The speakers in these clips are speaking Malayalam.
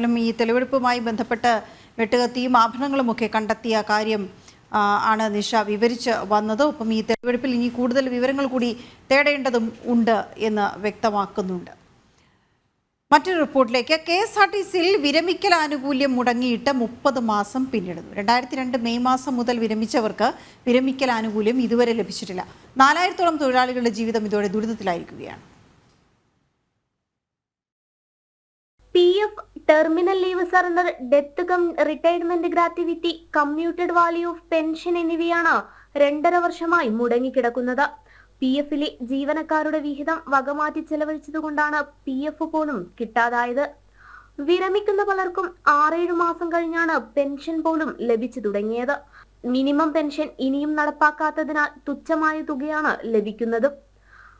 ഏതായാലും ഈ തെളിവെടുപ്പുമായി ബന്ധപ്പെട്ട് വെട്ടുകത്തിയും ആഭരണങ്ങളുമൊക്കെ കണ്ടെത്തിയ കാര്യം ആണ് നിഷ വിവരിച്ച് വന്നത്. ഒപ്പം ഈ തെളിവെടുപ്പിൽ ഇനി കൂടുതൽ വിവരങ്ങൾ കൂടി തേടേണ്ടതും ഉണ്ട് എന്ന് വ്യക്തമാക്കുന്നുണ്ട്. മറ്റൊരു റിപ്പോർട്ടിലേക്ക്. കെ എസ് ആർ ടി സിയിൽ വിരമിക്കൽ ആനുകൂല്യം മുടങ്ങിയിട്ട് മുപ്പത് മാസം പിന്നിടുന്നു. രണ്ടായിരത്തി രണ്ട് മെയ് മാസം മുതൽ വിരമിച്ചവർക്ക് വിരമിക്കൽ ആനുകൂല്യം ഇതുവരെ ലഭിച്ചിട്ടില്ല. നാലായിരത്തോളം തൊഴിലാളികളുടെ ജീവിതം ഇതോടെ ദുരിതത്തിലായിരിക്കുകയാണ്. P F terminal leave surrender death cum retirement gratuity commuted value of pension എന്നിവയാണ് രണ്ടര വർഷമായി മുടങ്ങിക്കിടക്കുന്നത് പി എഫിലെ ജീവനക്കാരുടെ വിഹിതം വകമാറ്റി ചെലവഴിച്ചതുകൊണ്ടാണ് പി എഫ് പോലും കിട്ടാതായത്. വിരമിക്കുന്ന പലർക്കും ആറേഴു മാസം കഴിഞ്ഞാണ് പെൻഷൻ പോലും ലഭിച്ചു തുടങ്ങിയത്. മിനിമം പെൻഷൻ ഇനിയും നടപ്പാക്കാത്തതിനാൽ തുച്ഛമായ തുകയാണ് ലഭിക്കുന്നത്.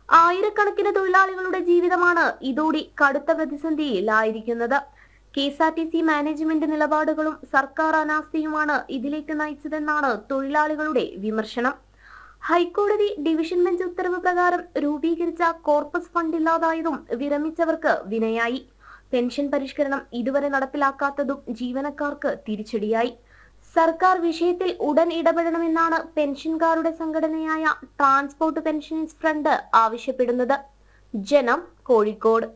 ആയിരക്കണക്കിന് തൊഴിലാളികളുടെ ജീവിതമാണ് ഇതോടെ കടുത്ത പ്രതിസന്ധിയിലായിരിക്കുന്നത്. K S R T C management നിലപാടുകളും സർക്കാർ അനാസ്ഥയുമാണ് ഇതിലേക്ക് നയിച്ചതെന്നാണ് തൊഴിലാളികളുടെ വിമർശനം. ഹൈക്കോടതി ഡിവിഷൻ ബെഞ്ച് ഉത്തരവ് പ്രകാരം രൂപീകരിച്ച കോർപ്പസ് ഫണ്ട് ഇല്ലാതായതും വിരമിച്ചവർക്ക് വിനയായി. പെൻഷൻ പരിഷ്കരണം ഇതുവരെ നടപ്പിലാക്കാത്തതും ജീവനക്കാർക്ക് തിരിച്ചടിയായി. സർക്കാർ വിഷയത്തിൽ ഉടൻ ഇടപെടണമെന്നാണ് പെൻഷൻകാരുടെ സംഘടനയായ ട്രാൻസ്പോർട്ട് പെൻഷൻസ് ഫ്രണ്ട് ആവശ്യപ്പെടുന്നത്. ജനം കോഴിക്കോട്.